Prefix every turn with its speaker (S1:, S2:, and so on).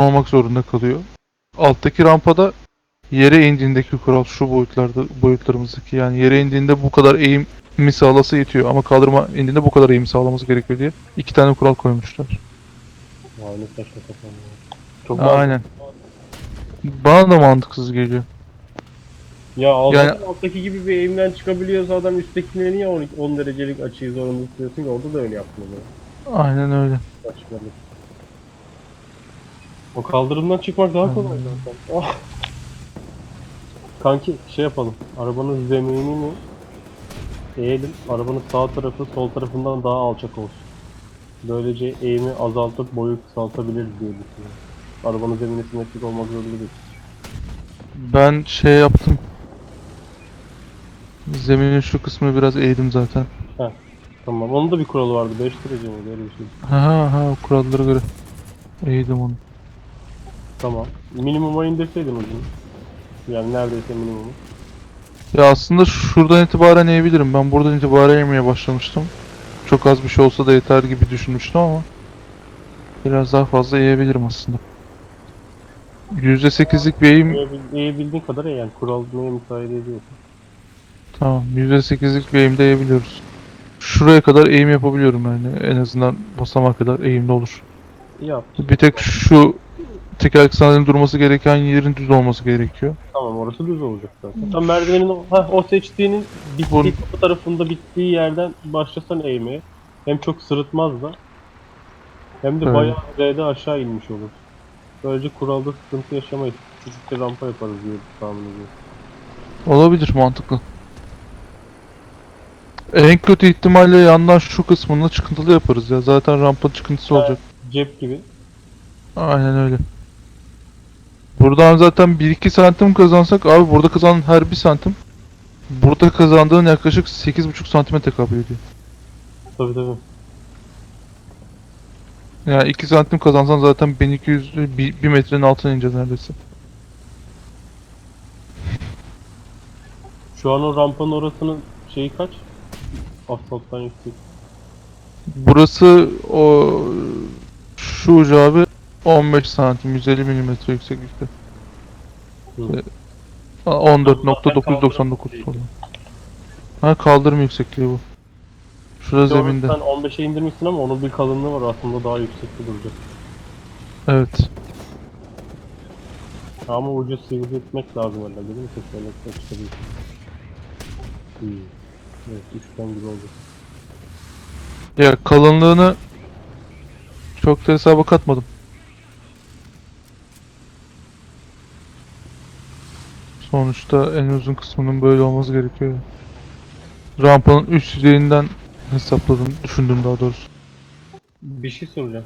S1: olmak zorunda kalıyor. Alttaki rampada yere indiğindeki kural şu boyutlarda boyutlarımızdaki yani yere indiğinde bu kadar eğimi sağlasa yetiyor ama kaldırma indiğinde bu kadar eğim sağlaması gerekiyor diye iki tane kural koymuşlar.
S2: Vay. Çok
S1: Aynen. Bana da mantıksız geliyor.
S2: Ya alttaki,
S1: Yani-
S2: alttaki gibi bir eğimden çıkabiliyorsa adam üsttekine niye 10, 10 derecelik açıyı zorunlu tutuyorsun ki orada da öyle yapmalı.
S1: Aynen öyle.
S2: Saçmalık. O kaldırımdan çıkmak daha kolay zaten. Ah. Kanki şey yapalım. Arabanın zeminini eğelim. Arabanın sağ tarafı sol tarafından daha alçak olsun. Böylece eğimi azaltıp boyu kısaltabiliriz diye düşünüyorum. Arabanın zemini simetrik olmak zorunda değil.
S1: Ben şey yaptım. Zeminin şu kısmını biraz eğdim zaten.
S2: Tamam. Onun da bir kuralı vardı. 5 derece mi? Öyle bir şey.
S1: Ha ha ha o kurallara göre eğdim onu.
S2: Tamam. Minimuma indirseydin ucunu. Yani neredeyse minimumu.
S1: Ya aslında şuradan itibaren eğebilirim. Ben buradan itibaren eğmeye başlamıştım. Çok az bir şey olsa da yeter gibi düşünmüştüm ama biraz daha fazla eğebilirim aslında. %8'lik bir eğim
S2: Eğebildiğin kadar eğ yani kural neye müsaade ediyorsun.
S1: tamam %8'lik bir eğimde eğebiliyoruz. Şuraya kadar eğim yapabiliyorum yani en azından basamağa kadar eğimli olur.
S2: Yap.
S1: Bir tek şu tekerlek sandalyenin durması gereken yerin düz olması gerekiyor.
S2: Tamam orası düz olacak zaten. Tam merdivenin o, heh, o seçtiğinin bittiği
S1: Bun-
S2: kapı tarafında bittiği yerden başlasan eğmeye. Hem çok sırıtmaz da hem de
S1: Evet.
S2: bayağı R'de aşağı inmiş olur. Böylece kuralda sıkıntı yaşamayız. Küçük bir rampa yaparız diye tahmin ediyorum.
S1: Olabilir mantıklı. En kötü ihtimalle yandan şu kısmını çıkıntılı yaparız ya. Zaten rampa çıkıntısı olacak.
S2: Cep gibi.
S1: Aynen öyle. Buradan zaten 1-2 santim kazansak abi burada kazanan her 1 santim burada kazandığın yaklaşık 8,5 santime tekabül ediyor.
S2: Tabii tabii.
S1: Yani 2 santim kazansan zaten 1200 1, metrenin altına ineceğiz neredeyse.
S2: Şu an o rampanın orasının şeyi kaç? Asfalttan yüksek.
S1: Burası o şu ucu abi 15 santim 150 milimetre yükseklikte.
S2: Hı.
S1: Ee, 14.999 falan. Ha kaldırım yüksekliği bu. Şurada zeminde.
S2: Sen 15'e indirmişsin ama onun bir kalınlığı var aslında daha yüksekte duracak.
S1: Evet.
S2: Ama ucu sivriltmek lazım herhalde değil mi? Tekerlekten çıkarıyorsun. İyi. Evet, üçgen gibi oldu.
S1: Ya kalınlığını çok da hesaba katmadım. Sonuçta en uzun kısmının böyle olması gerekiyor. Rampanın üst yüzeyinden hesapladım, düşündüm daha doğrusu.
S2: Bir şey soracağım.